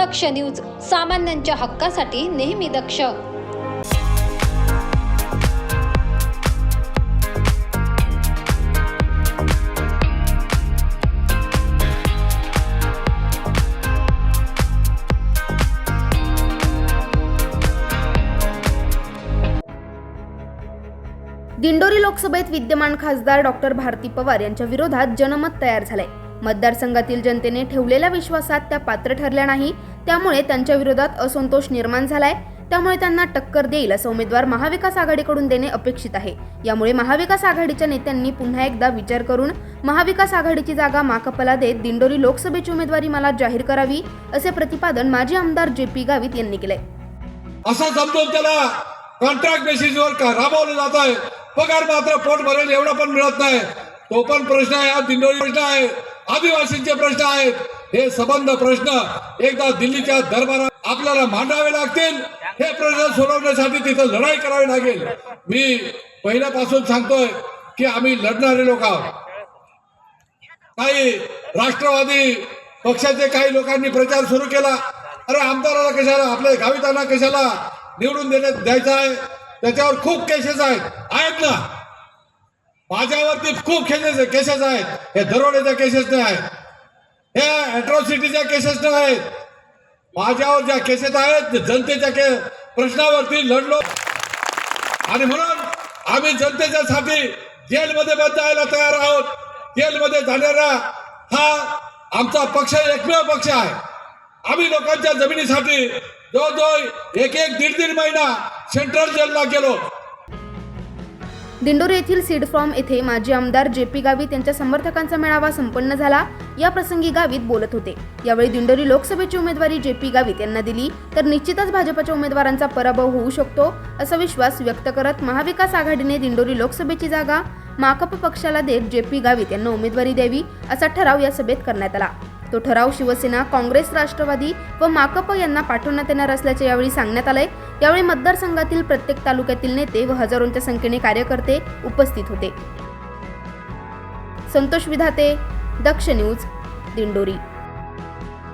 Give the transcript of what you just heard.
दक्ष news सामान्यांच्या हक्कासाठी नेहमी दक्ष. दिंडोरी लोकसभेत विद्यमान खासदार डॉक्टर भारती पवार यांच्या विरोधात जनमत तयार झालंय. मतदारसंघातील जनतेने ठेवलेल्या विश्वासात त्या पात्र ठरल्या नाही. त्यामुळे त्यांच्या विरोधात असंतोष निर्माण झालाय. त्यामुळे त्यांना टक्कर देईल असं उमेदवार महाविकास आघाडीकडून देणे अपेक्षित आहे. यामुळे महाविकास आघाडीच्या नेत्यांनी पुन्हा एकदा विचार करून महाविकास आघाडीची जागा माकपला देत दिंडोरी लोकसभेची उमेदवारी मला जाहीर करावी असे प्रतिपादन माजी आमदार जे पी गावित यांनी केले असं समजून त्याला कॉन्ट्रॅक्ट बेसिसवर राबवलं जात आहे? पगार मात्र पोट भरेल एवढा पण मिळत नाही. तो पण प्रश्न आहे हा दिंडोळी प्रश्न आहे आदिवासींचे प्रश्न आहेत. हे संबंध प्रश्न एकदा दिल्लीच्या दरबारात आपल्याला मांडावे लागतील. हे प्रश्न सोडवण्यासाठी तिथं लढाई करावी लागेल. मी पहिल्यापासून सांगतोय की आम्ही लढणारे लोक आहोत. काही राष्ट्रवादी पक्षाचे काही लोकांनी प्रचार सुरू केला. अरे आमदाराला कशाला आपल्या गावितांना कशाला निवडून देण्यात द्यायचं आहे? त्याच्यावर खूप केसेस आहेत. आहेत ना? माझ्यावरती खूप केसेस केसेस आहेत. हे दरोड्याच्या केसेस नाही आहेत. हे अट्रॉसिटीच्या केसेस नाही आहेत. माझ्यावर ज्या केसेस आहेत जनतेच्या के प्रश्नावरती लढलो. आणि म्हणून आम्ही जनतेच्या साठी जेलमध्ये बंद जायला तयार आहोत. जेलमध्ये जाणारा हा आमचा पक्ष एकमेव पक्ष आहे. आम्ही लोकांच्या जमिनीसाठी जवळजवळ एक एक दीड दीड महिना सेंट्रल जेलला गेलो. दिंडोरी येथील सीड फॉर्म येथे माजी आमदार जे पी गावित यांच्या समर्थकांचा मेळावा संपन्न झाला. या प्रसंगी गावित बोलत होते. यावेळी दिंडोरी लोकसभेची उमेदवारी जे पी गावित यांना दिली. तर निश्चितच भाजपच्या उमेदवारांचा पराभव होऊ शकतो असा विश्वास व्यक्त करत महाविकास आघाडीने दिंडोरी लोकसभेची जागा माकप पक्षाला देत जे पी गावित यांना उमेदवारी द्यावी असा ठराव या सभेत करण्यात आला. तो ठराव शिवसेना काँग्रेस राष्ट्रवादी व माकप यांना पाठवण्यात येणार असल्याचे यावेळी सांगण्यात आलंय. यावेळी मतदारसंघातील प्रत्येक तालुक्यातील नेते व हजारोंच्या संख्येने कार्यकर्ते उपस्थित होते. संतोष विधाते दक्ष न्यूज दिंडोरी.